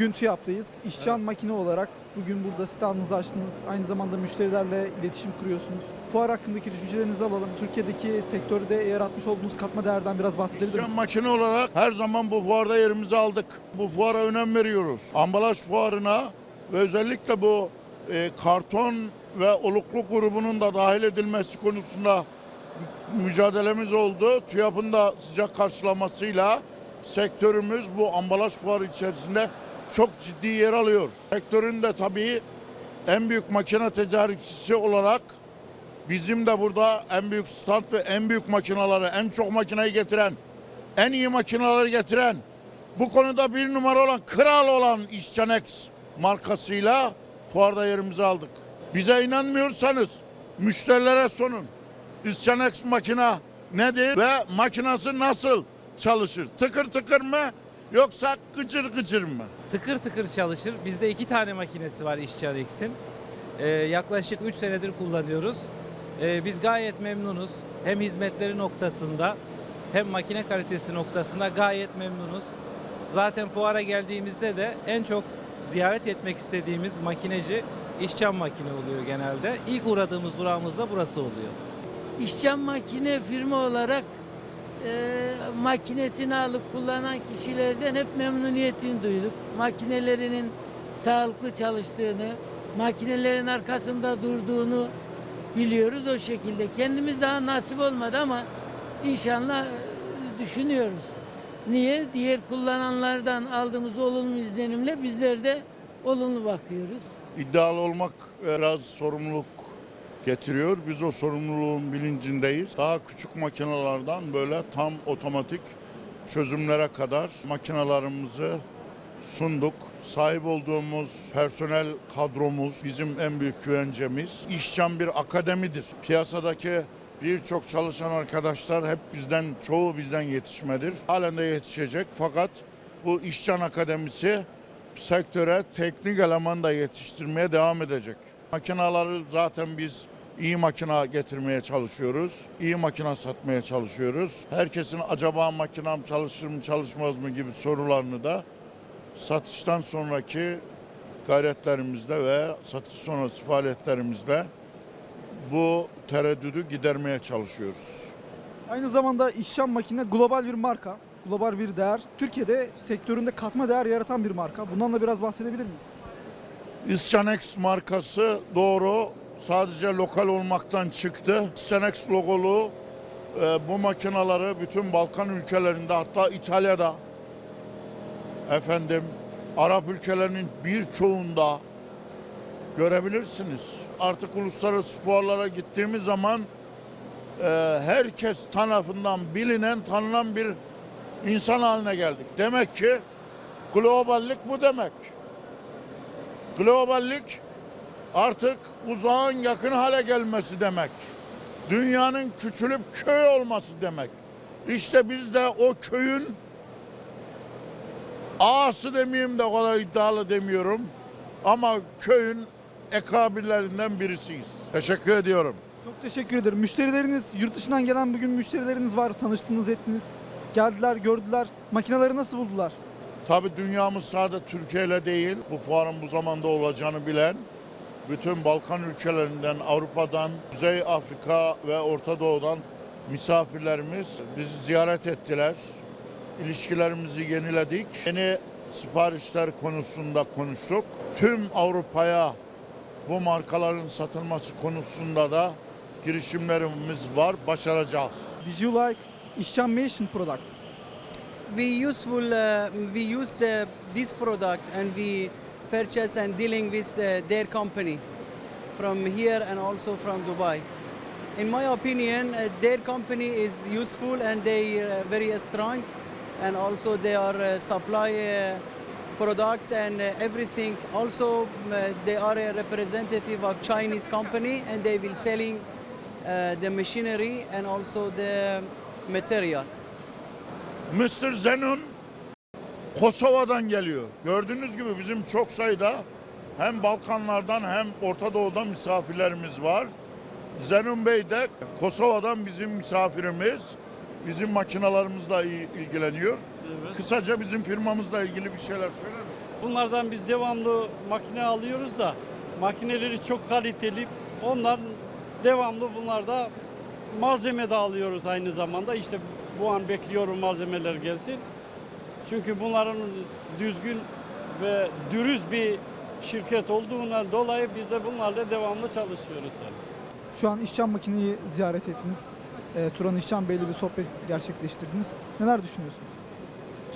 Bugün TÜYAP'tayız. İşçan makine olarak bugün burada standınızı açtınız. Aynı zamanda müşterilerle iletişim kuruyorsunuz. Fuar hakkındaki düşüncelerinizi alalım. Türkiye'deki sektörde yaratmış olduğunuz katma değerden biraz bahsedebilir misiniz? makine olarak her zaman bu fuarda yerimizi aldık. Bu fuara önem veriyoruz. Ambalaj fuarına ve özellikle bu e, karton ve olukluk grubunun da dahil edilmesi konusunda mücadelemiz oldu. TÜYAP'ın da sıcak karşılamasıyla sektörümüz bu ambalaj fuarı içerisinde çok ciddi yer alıyor. Sektörün de tabii en büyük makine tedarikçisi olarak bizim de burada en büyük stand ve en büyük makinaları, en çok makineyi getiren, en iyi makineleri getiren, bu konuda bir numara olan, kral olan İşçanex markasıyla fuarda yerimizi aldık. Bize inanmıyorsanız müşterilere sorun. İşçanex makina nedir ve makinası nasıl çalışır? Tıkır tıkır mı yoksa gıcır gıcır mı? tıkır tıkır çalışır. Bizde iki tane makinesi var işçi Alex'in. Ee, yaklaşık 3 senedir kullanıyoruz. Ee, biz gayet memnunuz. Hem hizmetleri noktasında hem makine kalitesi noktasında gayet memnunuz. Zaten fuara geldiğimizde de en çok ziyaret etmek istediğimiz makineci işçam makine oluyor genelde. İlk uğradığımız durağımız da burası oluyor. İşçam makine firma olarak e, makinesini alıp kullanan kişilerden hep memnuniyetini duyduk. Makinelerinin sağlıklı çalıştığını, makinelerin arkasında durduğunu biliyoruz o şekilde. Kendimiz daha nasip olmadı ama inşallah e, düşünüyoruz. Niye? Diğer kullananlardan aldığımız olumlu izlenimle bizler de olumlu bakıyoruz. İddialı olmak biraz sorumluluk getiriyor. Biz o sorumluluğun bilincindeyiz. Daha küçük makinelerden böyle tam otomatik çözümlere kadar makinalarımızı sunduk. Sahip olduğumuz personel kadromuz bizim en büyük güvencemiz. İşcan bir akademidir. Piyasadaki birçok çalışan arkadaşlar hep bizden, çoğu bizden yetişmedir. Halen de yetişecek fakat bu İşcan Akademisi sektöre teknik eleman da yetiştirmeye devam edecek. Makinaları zaten biz iyi makina getirmeye çalışıyoruz. İyi makina satmaya çalışıyoruz. Herkesin acaba makinam çalışır mı çalışmaz mı gibi sorularını da satıştan sonraki gayretlerimizle ve satış sonrası faaliyetlerimizle bu tereddüdü gidermeye çalışıyoruz. Aynı zamanda İşçan makine global bir marka. Global bir değer. Türkiye'de sektöründe katma değer yaratan bir marka. Bundan da biraz bahsedebilir miyiz? Iscanex markası doğru sadece lokal olmaktan çıktı. Iscanex logolu e, bu makinaları bütün Balkan ülkelerinde hatta İtalya'da efendim Arap ülkelerinin birçoğunda görebilirsiniz. Artık uluslararası fuarlara gittiğimiz zaman e, herkes tarafından bilinen, tanınan bir insan haline geldik. Demek ki globallik bu demek. Globallik artık uzağın yakın hale gelmesi demek. Dünyanın küçülüp köy olması demek. İşte biz de o köyün ağası demeyeyim de o kadar iddialı demiyorum. Ama köyün ekabirlerinden birisiyiz. Teşekkür ediyorum. Çok teşekkür ederim. Müşterileriniz, yurt dışından gelen bugün müşterileriniz var. Tanıştınız, ettiniz. Geldiler, gördüler. Makineleri nasıl buldular? Tabii dünyamız sadece Türkiye ile değil, bu fuarın bu zamanda olacağını bilen bütün Balkan ülkelerinden, Avrupa'dan, Kuzey Afrika ve Orta Doğu'dan misafirlerimiz bizi ziyaret ettiler. İlişkilerimizi yeniledik. Yeni siparişler konusunda konuştuk. Tüm Avrupa'ya bu markaların satılması konusunda da girişimlerimiz var, başaracağız. Did you like Mation products? we useful uh, we use the this product and we purchase and dealing with uh, their company from here and also from Dubai. In my opinion, uh, their company is useful and they uh, very strong, and also they are supply product and everything. Also, they are a representative of Chinese company and they will selling the machinery and also the material. Mr. Zenon Kosova'dan geliyor. Gördüğünüz gibi bizim çok sayıda hem Balkanlardan hem Orta Doğu'dan misafirlerimiz var. Zenon Bey de Kosova'dan bizim misafirimiz. Bizim makinalarımızla il- ilgileniyor. Kısaca bizim firmamızla ilgili bir şeyler söyler misin? Bunlardan biz devamlı makine alıyoruz da makineleri çok kaliteli. Onlar devamlı bunlarda malzeme de alıyoruz aynı zamanda. İşte bu an bekliyorum malzemeler gelsin. Çünkü bunların düzgün ve dürüst bir şirket olduğundan dolayı biz de bunlarla devamlı çalışıyoruz. Yani. Şu an İşcan Makine'yi ziyaret ettiniz. E, Turan İşcan Bey'le bir sohbet gerçekleştirdiniz. Neler düşünüyorsunuz?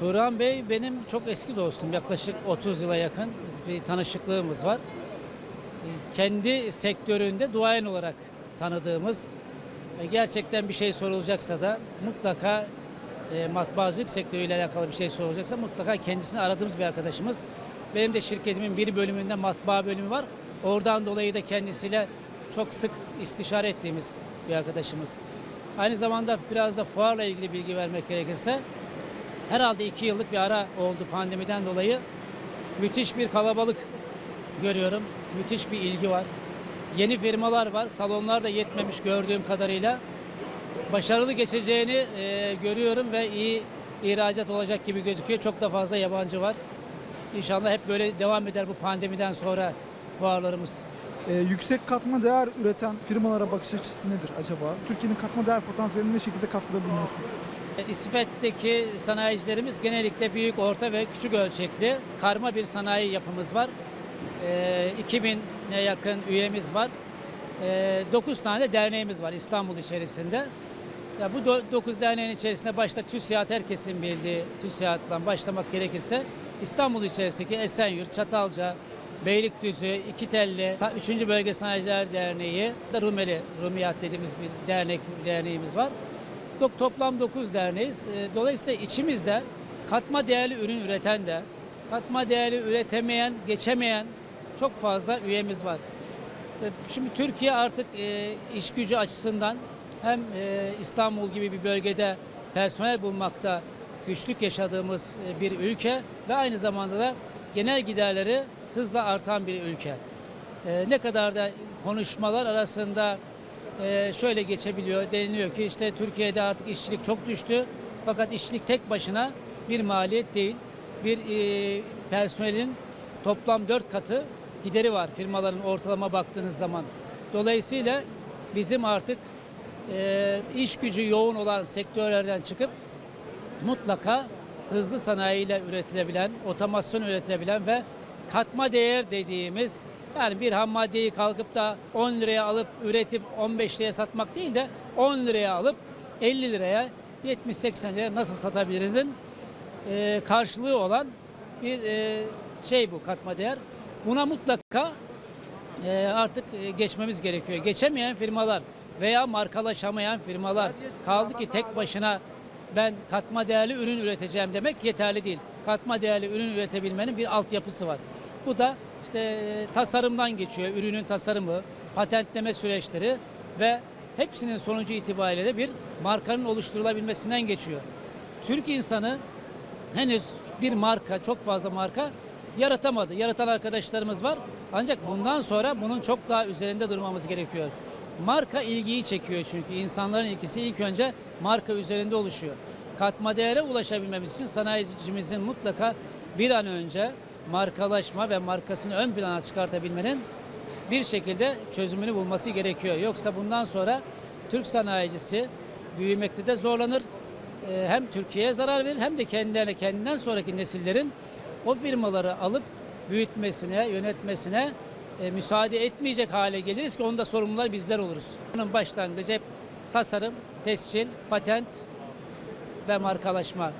Turan Bey benim çok eski dostum. Yaklaşık 30 yıla yakın bir tanışıklığımız var. Ee, Kendi sektöründe duayen olarak tanıdığımız ve gerçekten bir şey sorulacaksa da mutlaka e, matbaacılık sektörüyle alakalı bir şey sorulacaksa mutlaka kendisini aradığımız bir arkadaşımız. Benim de şirketimin bir bölümünde matbaa bölümü var. Oradan dolayı da kendisiyle çok sık istişare ettiğimiz bir arkadaşımız. Aynı zamanda biraz da fuarla ilgili bilgi vermek gerekirse herhalde iki yıllık bir ara oldu pandemiden dolayı. Müthiş bir kalabalık görüyorum. Müthiş bir ilgi var. Yeni firmalar var. Salonlar da yetmemiş gördüğüm kadarıyla. Başarılı geçeceğini e, görüyorum ve iyi ihracat olacak gibi gözüküyor. Çok da fazla yabancı var. İnşallah hep böyle devam eder bu pandemiden sonra fuarlarımız. E, yüksek katma değer üreten firmalara bakış açısı nedir acaba? Türkiye'nin katma değer potansiyeline ne şekilde katkıda bulunuyorsunuz? E, İsmet'teki sanayicilerimiz genellikle büyük, orta ve küçük ölçekli karma bir sanayi yapımız var. E, 2000'e yakın üyemiz var. E, 9 tane de derneğimiz var İstanbul içerisinde. Ya bu 9 derneğin içerisinde başta TÜSİAD herkesin bildiği TÜSİAD'dan başlamak gerekirse İstanbul içerisindeki Esenyurt, Çatalca, Beylikdüzü, İkitelli, 3. Bölge Sanayiciler Derneği, Rumeli, Rumiyat dediğimiz bir dernek derneğimiz var. Toplam 9 derneğiz. E, Dolayısıyla içimizde katma değerli ürün üreten de, katma değerli üretemeyen, geçemeyen çok fazla üyemiz var. E, Şimdi Türkiye artık e, iş gücü açısından hem e, İstanbul gibi bir bölgede personel bulmakta güçlük yaşadığımız e, bir ülke ve aynı zamanda da genel giderleri hızla artan bir ülke. E, ne kadar da konuşmalar arasında şöyle geçebiliyor. Deniliyor ki işte Türkiye'de artık işçilik çok düştü. Fakat işçilik tek başına bir maliyet değil. Bir personelin toplam dört katı gideri var firmaların ortalama baktığınız zaman. Dolayısıyla bizim artık e, iş gücü yoğun olan sektörlerden çıkıp mutlaka hızlı sanayiyle üretilebilen, otomasyon üretilebilen ve katma değer dediğimiz yani bir ham maddeyi kalkıp da 10 liraya alıp üretip 15 liraya satmak değil de 10 liraya alıp 50 liraya 70-80 liraya nasıl satabilirizin e, karşılığı olan bir e, şey bu katma değer. Buna mutlaka e, artık e, geçmemiz gerekiyor. Geçemeyen firmalar veya markalaşamayan firmalar kaldı ki tek başına ben katma değerli ürün üreteceğim demek yeterli değil. Katma değerli ürün üretebilmenin bir altyapısı var. Bu da işte e, tasarımdan geçiyor. Ürünün tasarımı, patentleme süreçleri ve hepsinin sonucu itibariyle de bir markanın oluşturulabilmesinden geçiyor. Türk insanı henüz bir marka, çok fazla marka yaratamadı. Yaratan arkadaşlarımız var. Ancak bundan sonra bunun çok daha üzerinde durmamız gerekiyor. Marka ilgiyi çekiyor çünkü insanların ilgisi ilk önce marka üzerinde oluşuyor. Katma değere ulaşabilmemiz için sanayicimizin mutlaka bir an önce markalaşma ve markasını ön plana çıkartabilmenin bir şekilde çözümünü bulması gerekiyor. Yoksa bundan sonra Türk sanayicisi büyümekte de zorlanır. Ee, Hem Türkiye'ye zarar verir hem de kendilerine kendinden sonraki nesillerin o firmaları alıp büyütmesine, yönetmesine e, müsaade etmeyecek hale geliriz ki onda sorumlular bizler oluruz. Bunun başlangıcı hep tasarım, tescil, patent ve markalaşma.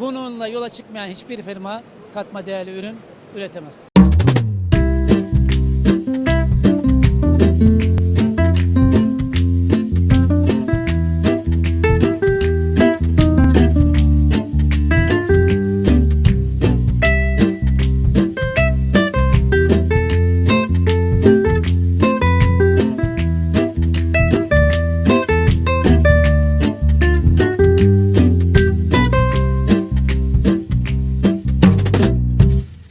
Bununla yola çıkmayan hiçbir firma katma değerli ürün üretemez.